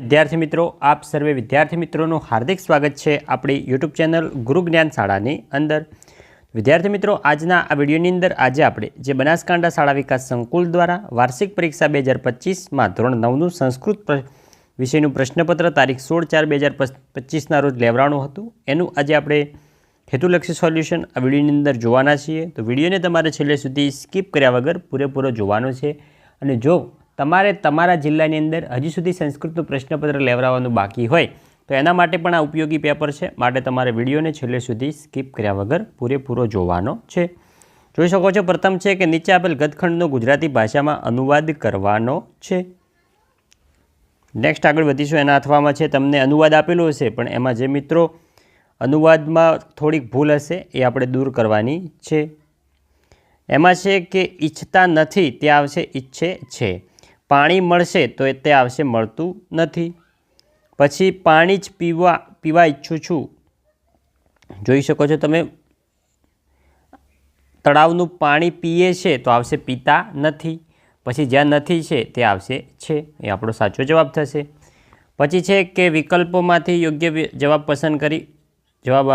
વિદ્યાર્થી મિત્રો, આપ સર્વે વિદ્યાર્થી મિત્રોનું હાર્દિક સ્વાગત છે આપણી યુટ્યુબ ચેનલ ગુરુ જ્ઞાન શાળાની અંદર. વિદ્યાર્થી મિત્રો, આજના આ વિડીયોની અંદર આજે આપણે જે બનાસકાંઠા શાળા વિકાસ સંકુલ દ્વારા વાર્ષિક પરીક્ષા બે હજાર પચીસમાં ધોરણ નવનું સંસ્કૃત વિષયનું પ્રશ્નપત્ર તારીખ સોળ ચાર બે હજાર પચીસના રોજ લેવડાણું હતું. એનું આજે આપણે હેતુલક્ષી સોલ્યુશન આ વિડીયોની અંદર જોવાના છીએ. તો વિડીયોને તમારે છેલ્લે સુધી સ્કીપ કર્યા વગર પૂરેપૂરો જોવાનો છે. અને જો તમારે તમારા જિલ્લાની અંદર હજી સુધી સંસ્કૃતનું પ્રશ્નપત્ર લેવડાવવાનું બાકી હોય, તો એના માટે પણ આ ઉપયોગી પેપર છે. માટે તમારે વિડીયોને છેલ્લે સુધી સ્કીપ કર્યા વગર પૂરેપૂરો જોવાનો છે. જોઈ શકો છો, પ્રથમ છે કે નીચે આપેલ ગતખંડનો ગુજરાતી ભાષામાં અનુવાદ કરવાનો છે. નેક્સ્ટ આગળ વધીશું. એના અથવામાં છે, તમને અનુવાદ આપેલો હશે, પણ એમાં જે મિત્રો અનુવાદમાં થોડીક ભૂલ હશે, એ આપણે દૂર કરવાની છે. એમાં છે કે ઈચ્છતા નથી, ત્યાં આવશે ઈચ્છે છે. પાણી મળશે તો તે આવશે મળતું નથી. પછી પાણી જ પીવા પીવા ઈચ્છું છું. જોઈ શકો છો તમે, તળાવનું પાણી પીએ છે તો આવશે પીતા નથી. પછી જ્યાં નથી છે તે આવશે છે. એ આપણો સાચો જવાબ થશે. પછી છે કે વિકલ્પોમાંથી યોગ્ય જવાબ પસંદ કરી, જવાબ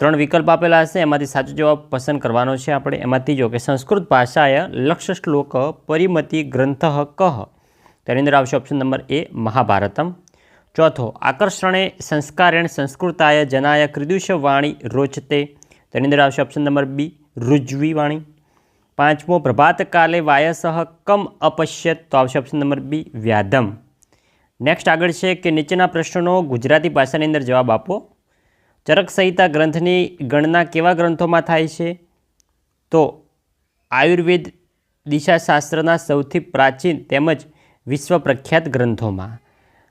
ત્રણ વિકલ્પ આપેલા હશે. એમાંથી સાચો જવાબ પસંદ કરવાનો છે આપણે. એમાંથી જો કે સંસ્કૃત ભાષાય લક્ષ શ્લોક પરિમતિ ગ્રંથ કહ. તેની અંદર આવશે ઓપ્શન નંબર એ, મહાભારતમ. ચોથો, આકર્ષણે સંસ્કારેણ સંસ્કૃતાય જનાય કૃદુષ વાણી રોચતે. તેની અંદર આવશે ઓપ્શન નંબર બી, રુજ્વી વાણી. પાંચમો, પ્રભાતકાલે વાયસહ કમ અપશ્યત. તો આવશે ઓપ્શન નંબર બી, વ્યાધમ. નેક્સ્ટ આગળ છે કે નીચેના પ્રશ્નોનો ગુજરાતી ભાષાની અંદર જવાબ આપો. ચરક સંહિતા ગ્રંથની ગણના કેવા ગ્રંથોમાં થાય છે? તો આયુર્વેદ દિશાશાસ્ત્રના સૌથી પ્રાચીન તેમજ વિશ્વ પ્રખ્યાત ગ્રંથોમાં.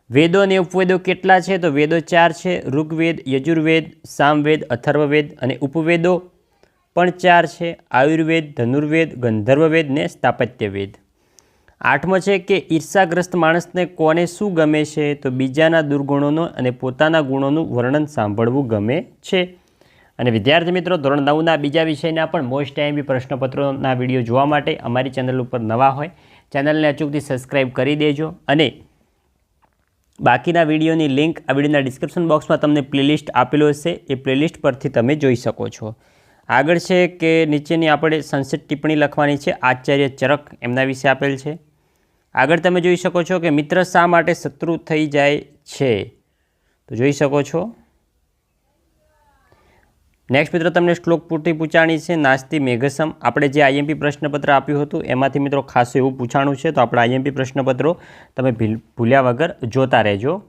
વેદો અને ઉપવેદો કેટલા છે? તો વેદો ચાર છે, ઋગ્વેદ, યજુર્વેદ, સામવેદ, અથર્વવેદ અને ઉપવેદો પણ ચાર છે. આયુર્વેદ, ધનુર્વેદ, ગંધર્વવેદ ને સ્થાપત્યવેદ. આઠમો છે કે ઈર્ષાગ્રસ્ત માણસને કોને શું ગમે છે, તો બીજાના દુર્ગુણોનો અને પોતાના ગુણોનું વર્ણન સાંભળવું ગમે છે. અને વિદ્યાર્થી મિત્રો, ધોરણ નવના બીજા વિષયના પણ મોસ્ટ ટાઈમ પ્રશ્નપત્રોના વીડિયો જોવા માટે અમારી ચેનલ ઉપર નવા હોય, ચેનલને અચૂકથી સબસ્ક્રાઈબ કરી દેજો અને બાકીના વિડીયોની લિંક આ વિડીયોના ડિસ્ક્રિપ્શન બોક્સમાં તમને પ્લેલિસ્ટ આપેલો હશે, એ પ્લેલિસ્ટ પરથી તમે જોઈ શકો છો. આગળ છે કે નીચેની આપણે સંસદ ટિપ્પણી લખવાની છે, આચાર્ય ચરક એમના વિશે આપેલ છે. આગળ તમે જોઈ શકો છો કે મિત્ર શા માટે શત્રુ થઈ જાય છે? તો જોઈ શકો છો. નેક્સ્ટ મિત્રો, તમને શ્લોક પૂરતી પૂછાણી છે. નાસ્તી મેઘસમ. આપણે જે આઈએમપી પ્રશ્નપત્ર આપ્યું હતું, એમાંથી મિત્રો ખાસું એવું પૂછાણું છે. તો આપણે આઈએમપી પ્રશ્નપત્રો તમે ભીલ- ભૂલ્યા વગર જોતા રહેજો.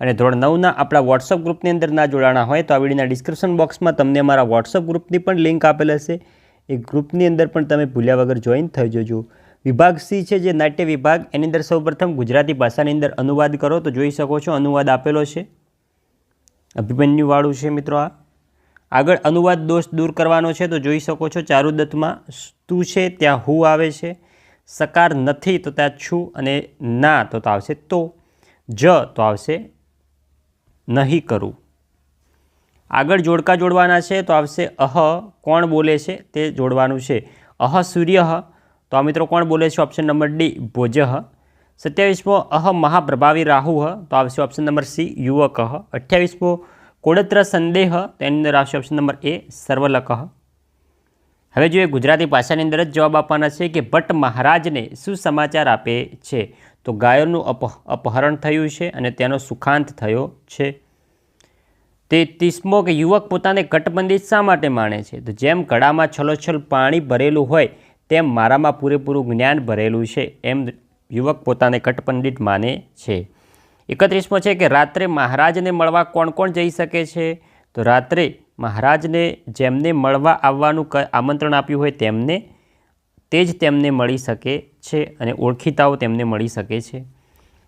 અને ધોરણ નવના આપણા વોટ્સઅપ ગ્રુપની અંદર ના જોડાણા હોય, તો આ વિડીયોના ડિસ્ક્રિપ્શન બોક્સમાં તમને અમારા વોટ્સઅપ ગ્રુપની પણ લિંક આપેલ હશે. એ ગ્રુપની અંદર પણ તમે ભૂલ્યા વગર જોઈન થઈ જજો. વિભાગ સી છે, જે નાટ્ય વિભાગ, એની અંદર સૌપ્રથમ ગુજરાતી ભાષાની અંદર અનુવાદ કરો, તો જોઈ શકો છો અનુવાદ આપેલો છે. અભિમન્યુવાળું છે મિત્રો આ. આગળ અનુવાદ દોષ દૂર કરવાનો છે, તો જોઈ શકો છો ચારુદત્તમાં તું છે, ત્યાં હું આવે છે. સકાર નથી, તો ત્યાં છું અને ના, તો આવશે તો. જ, તો આવશે નહીં કરું. આગળ જોડકા જોડવાના છે, તો આવશે અહ, કોણ બોલે છે, તે જોડવાનું છે. અહ સૂર્ય તો આ મિત્રો કોણ બોલે છે? ઓપ્શન નંબર ડી ભોજહ સત્યાવીસમો, અહ મહાપ્રભાવી રાહુ. તો આવશે ઓપ્શન નંબર સી, યુવક. અઠ્યાવીસમો કોડત્ર સંદેહ. તેની અંદર આવશે ઓપ્શન નંબર એ, સર્વલક. હવે જોઈએ ગુજરાતી ભાષાની અંદર જ જવાબ આપવાના છે કે ભટ્ટ મહારાજને શું સમાચાર આપે છે? તો ગાયોનું અપ, અપહરણ થયું છે અને તેનો સુખાંત થયો છે. તે ત્રીસમો કે યુવક પોતાને કટબંધી શા માટે માણે છે? તો જેમ ઘડામાં છલોછલ પાણી ભરેલું હોય તેમ મારામાં પૂરેપૂરું જ્ઞાન ભરેલું છે એમ યુવક પોતાને કટપંડિત માને છે. એકત્રીસમો છે કે રાત્રે મહારાજને મળવા કોણ કોણ જઈ શકે છે? તો રાત્રે મહારાજને જેમને મળવા આવવાનું આમંત્રણ આપ્યું હોય તેમને, તે જ તેમને મળી શકે છે અને ઓળખીતાઓ તેમને મળી શકે છે.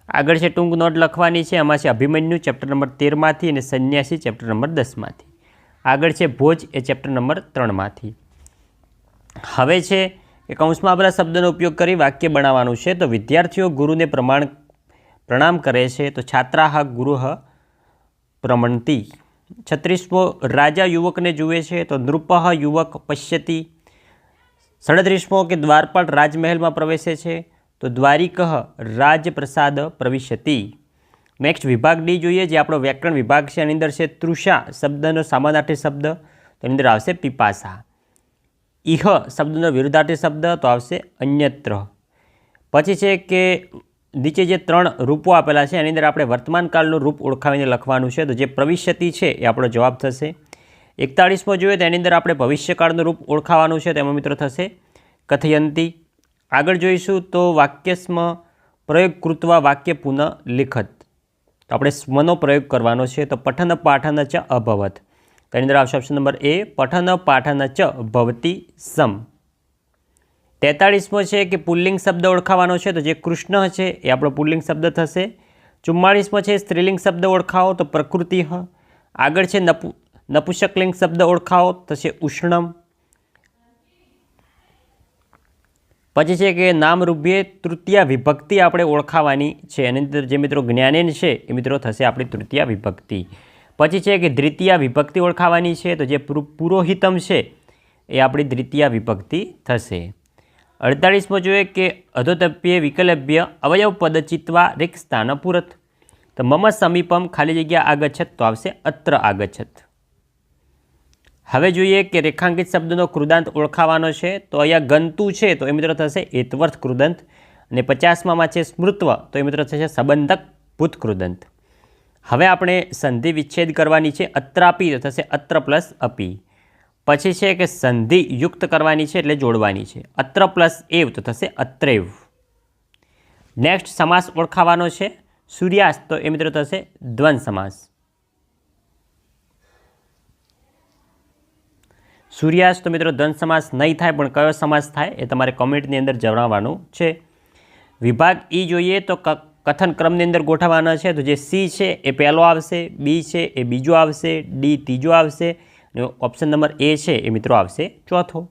આગળ છે ટૂંક નોટ લખવાની છે એમાં છે અભિમન્યુ ચેપ્ટર નંબર તેરમાંથી અને સંન્યાસી ચેપ્ટર નંબર દસમાંથી. આગળ છે ભોજ એ ચેપ્ટર નંબર ત્રણમાંથી. હવે છે કે કૌંસમાં આપણા શબ્દનો ઉપયોગ કરી વાક્ય બનાવવાનું છે, તો વિદ્યાર્થીઓ ગુરુને પ્રમાણ, પ્રણામ કરે છે, તો છાત્રાહ ગુરુહ પ્રમણતી. છત્રીસમો, રાજા યુવકને જુએ છે, તો નૃપહ યુવક પશ્યતી. સડત્રીસમો, કે દ્વારપાલ રાજમહેલમાં પ્રવેશે છે, તો દ્વારિકઃ રાજપ્રસાદ પ્રવિશતિ. નેક્સ્ટ વિભાગ ડી જોઈએ, જે આપણો વ્યાકરણ વિભાગ છે, એની અંદર છે તૃષા, શબ્દનો સામાનાર્થી શબ્દ. તો એની અંદર આવશે પીપાસા. ઇહ શબ્દનો વિરુદ્ધાર્થી શબ્દ તો આવશે અન્યત્ર. પછી છે કે નીચે જે ત્રણ રૂપો આપેલા છે, એની અંદર આપણે વર્તમાનકાળનું રૂપ ઓળખાવીને લખવાનું છે. તો જે પ્રવિષ્યતિ છે, એ આપણો જવાબ થશે. એકતાળીસમો જોઈએ તો એની અંદર આપણે ભવિષ્યકાળનું રૂપ ઓળખાવાનું છે, તેમાં મિત્રો થશે કથયંતી. આગળ જોઈશું તો વાક્યસ્મ પ્રયોગ કૃત્વા વાક્ય પુનઃ લિખત. તો આપણે સ્મનો પ્રયોગ કરવાનો છે, તો પઠન પાઠન ચ અભવત. તો એની અંદર આવશે ઓપ્શન નંબર એ, પઠન, પાઠન ચ, ભવતી સમ. તેતાળીસમો છે કે પુલ્લિંગ શબ્દ ઓળખાવાનો છે, તો જે કૃષ્ણ છે એ આપણો પુલ્લિંગ શબ્દ થશે. ચુમ્માળીસમો છે સ્ત્રીલિંગ શબ્દ ઓળખાવો, તો પ્રકૃતિ આગળ છે નપુ નપુષકલિંગ શબ્દ ઓળખાવો થશે ઉષ્ણમ. પછી છે કે નામરૂપે તૃતીય વિભક્તિ આપણે ઓળખાવાની છે. એની અંદર જે મિત્રો જ્ઞાનેન છે, એ મિત્રો થશે આપણી તૃતીય વિભક્તિ. પછી છે કે દ્વિતીય વિભક્તિ ઓળખાવાની છે, તો જે પુરોહિતમ છે, એ આપણી દ્વિતીય વિભક્તિ થશે. અડતાળીસમો જોઈએ કે અધોતપ્ય વિકલભ્ય અવયવ પદ ચિત્વા રિક સ્થાન તો મમ સમીપમ ખાલી જગ્યા આગચ્છત, તો આવશે અત્ર આગચ્છત. હવે જોઈએ કે રેખાંકિત શબ્દનો કૃદાંત ઓળખાવાનો છે, તો અહીંયા ગંતુ છે, તો એ મિત્રો થશે એતવર્થ કૃદંત. અને પચાસમાં છે સ્મૃત્વ, તો એ મિત્રો થશે સંબંધક ભૂત કૃદંત હવે આપણે સંધિ વિચ્છેદ કરવાની છે, અત્રાપી, તો થશે અત્ર પ્લસ અપી. પછી છે કે સંધિ યુક્ત કરવાની છે એટલે જોડવાની છે. અત્ર પ્લસ એવ, તો થશે અત્રેવ. નેક્સ્ટ સમાસ ઓળખાવાનો છે, સૂર્યાસ્ત, તો એ મિત્રો થશે દ્વંદ સમાસ. સૂર્યાસ્ત, તો મિત્રો દ્વંદ સમાસ નહીં થાય, પણ કયો સમાસ થાય એ તમારે કોમેન્ટની અંદર જણાવવાનું છે. વિભાગ ઈ જોઈએ તો કથન ક્રમની અંદર ગોઠવવાના છે. તો જે સી છે એ પહેલો આવશે, બી છે એ બીજો આવશે, ડી ત્રીજો આવશે અને ઓપ્શન નંબર એ છે એ મિત્રો આવશે ચોથો.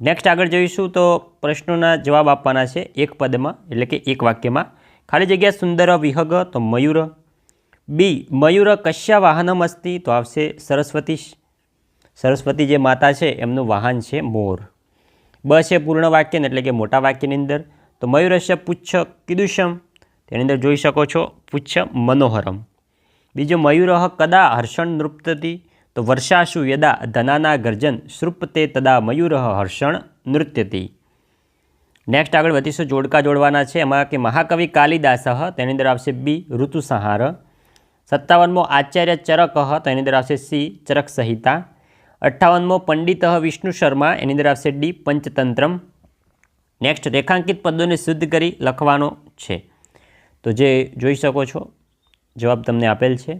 નેક્સ્ટ આગળ જોઈશું તો પ્રશ્નોના જવાબ આપવાના છે એક પદમાં, એટલે કે એક વાક્યમાં. ખાલી જગ્યા સુંદર, વિહગ, તો મયુર. બી, મયુર કશ્યા વાહનમ અસ્તિ? તો આવશે સરસ્વતી સરસ્વતી જે માતા છે એમનું વાહન છે મોર. બ છે પૂર્ણ વાક્યને એટલે કે મોટા વાક્યની અંદર. તો મયુરસ્ય પુચ્છ કીદુષમ તેની અંદર જોઈ શકો છો, પુચ્છ મનોહરમ. બીજો મયુરહ કદા હર્ષણ નૃપ્તતી, તો વર્ષાશુ યદા ધનાના ગર્જન સૃપતે તદા મયુરહ હર્ષણ નૃત્યતી. નેક્સ્ટ આગળ વધીશું જોડકા જોડવાના છે, એમાં કે મહાકવિ કાલિદાસ તેની અંદર આવશે બી ઋતુસંહાર. સત્તાવનમો આચાર્ય ચરક તેની અંદર આવશે સી ચરક સંહિતા અઠ્ઠાવનમો પંડિત વિષ્ણુ શર્મા, એની અંદર આવશે ડી પંચતંત્રમ. નેક્સ્ટ રેખાંકિત પદોને શુદ્ધ કરી લખવાનો છે. તો જે જોઈ શકો છો, જવાબ તમને આપેલ છે.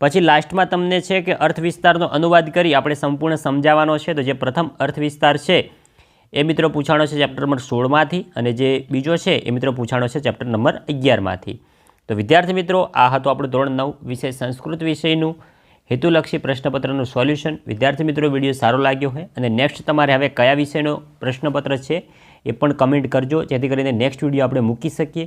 પછી લાસ્ટમાં તમને છે કે અર્થ વિસ્તારનો અનુવાદ કરી આપણે સંપૂર્ણ સમજાવવાનો છે. તો જે પ્રથમ અર્થ વિસ્તાર છે, એ મિત્રો પૂછાણો છે ચેપ્ટર નંબર સોળમાંથી અને જે બીજો છે, એ મિત્રો પૂછાણો છે ચેપ્ટર નંબર અગિયારમાંથી. તો વિદ્યાર્થી મિત્રો, આ હતું આપણું ધોરણ નવ વિષય સંસ્કૃત વિષયનું હેતુલક્ષી પ્રશ્નપત્રનું સોલ્યુશન. વિદ્યાર્થી મિત્રો, વીડિયો સારો લાગ્યો હોય અને નેક્સ્ટ તમારે હવે કયા વિષયનો પ્રશ્નપત્ર છે, એ પણ કમેન્ટ કરજો. જેથી કરીને નેક્સ્ટ વીડિયો આપણે મૂકી શકીએ.